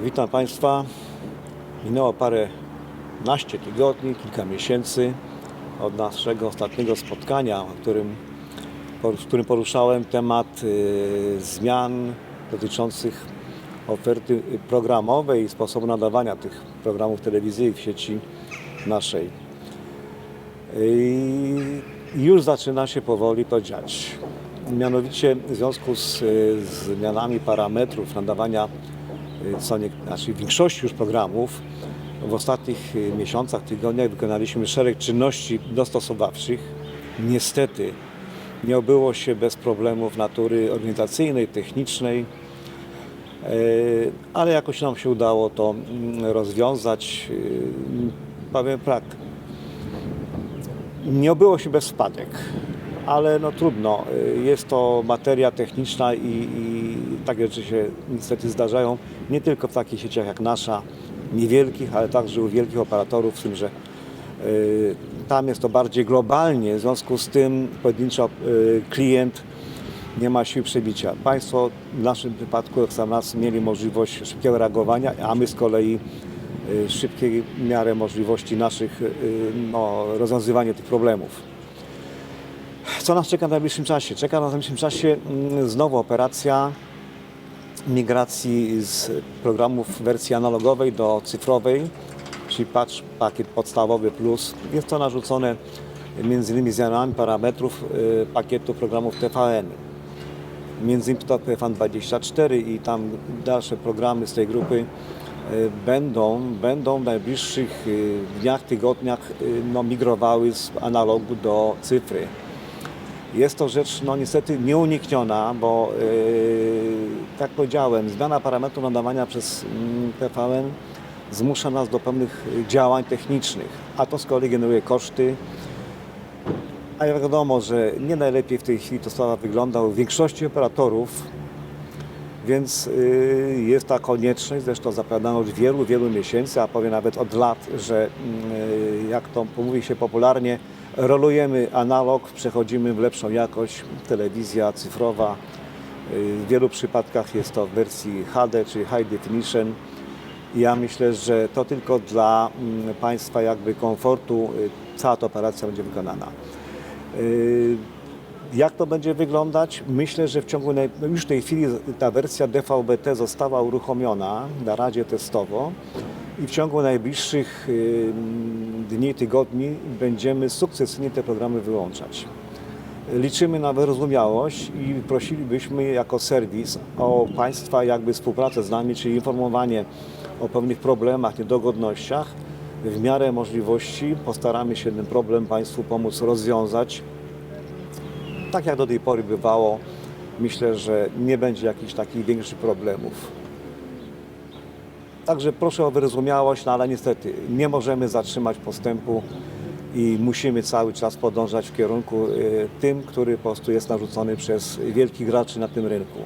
Witam Państwa. Minęło parę naście tygodni, kilka miesięcy od naszego ostatniego spotkania, w którym, w którym poruszałem temat y, zmian dotyczących oferty programowej i sposobu nadawania tych programów telewizyjnych w sieci naszej. I już zaczyna się powoli to dziać. Mianowicie w związku z, y, zmianami parametrów nadawania co nie, znaczy większości już programów w ostatnich y, miesiącach, tygodniach wykonaliśmy szereg czynności dostosowawczych. Niestety nie obyło się bez problemów natury organizacyjnej, technicznej, y, ale jakoś nam się udało to mm, rozwiązać. Y, Powiem tak, nie obyło się bez wpadek, ale no trudno. Y, Jest to materia techniczna i, i takie rzeczy się niestety zdarzają nie tylko w takich sieciach jak nasza, niewielkich, ale także u wielkich operatorów, z tym, że y, tam jest to bardziej globalnie, w związku z tym pojedynczo y, klient nie ma siły przebicia. Państwo w naszym przypadku, jak sam raz, mieli możliwość szybkiego reagowania, a my z kolei y, szybkiej w miarę możliwości naszych no, rozwiązywania tych problemów. Co nas czeka w najbliższym czasie? Czeka nas w najbliższym czasie mm, znowu operacja migracji z programów wersji analogowej do cyfrowej, czyli patrz pakiet podstawowy plus. Jest to narzucone między innymi zmianami parametrów y, pakietu programów TVN. Między innymi to PFAN24 i tam dalsze programy z tej grupy y, będą, będą w najbliższych y, dniach, tygodniach no, migrowały z analogu do cyfry. Jest to rzecz no, niestety nieunikniona, bo yy, jak powiedziałem, zmiana parametru nadawania przez mm, TVN zmusza nas do pewnych y, działań technicznych, a to z kolei generuje koszty. A jak wiadomo, że nie najlepiej w tej chwili to sprawa wygląda u większości operatorów, więc y, jest ta konieczność, zresztą zapowiadano od wielu, wielu miesięcy, a powiem nawet od lat, że y, jak to mówi się popularnie, rolujemy analog, przechodzimy w lepszą jakość, telewizja cyfrowa. W wielu przypadkach jest to w wersji HD, czyli High Definition. Ja myślę, że to tylko dla mm, Państwa jakby komfortu y, cała ta operacja będzie wykonana. Y, Jak to będzie wyglądać? Myślę, że w ciągu, no już w tej chwili ta wersja DVB-T została uruchomiona na radzie testowo i w ciągu najbliższych y, dni, tygodni będziemy sukcesywnie te programy wyłączać. Liczymy na wyrozumiałość i prosilibyśmy jako serwis o Państwa jakby współpracę z nami, czyli informowanie o pewnych problemach, niedogodnościach. W miarę możliwości postaramy się ten problem Państwu pomóc rozwiązać. Tak jak do tej pory bywało, myślę, że nie będzie jakichś takich większych problemów. Także proszę o wyrozumiałość, no ale niestety nie możemy zatrzymać postępu i musimy cały czas podążać w kierunku y, tym, który po prostu jest narzucony przez wielkich graczy na tym rynku.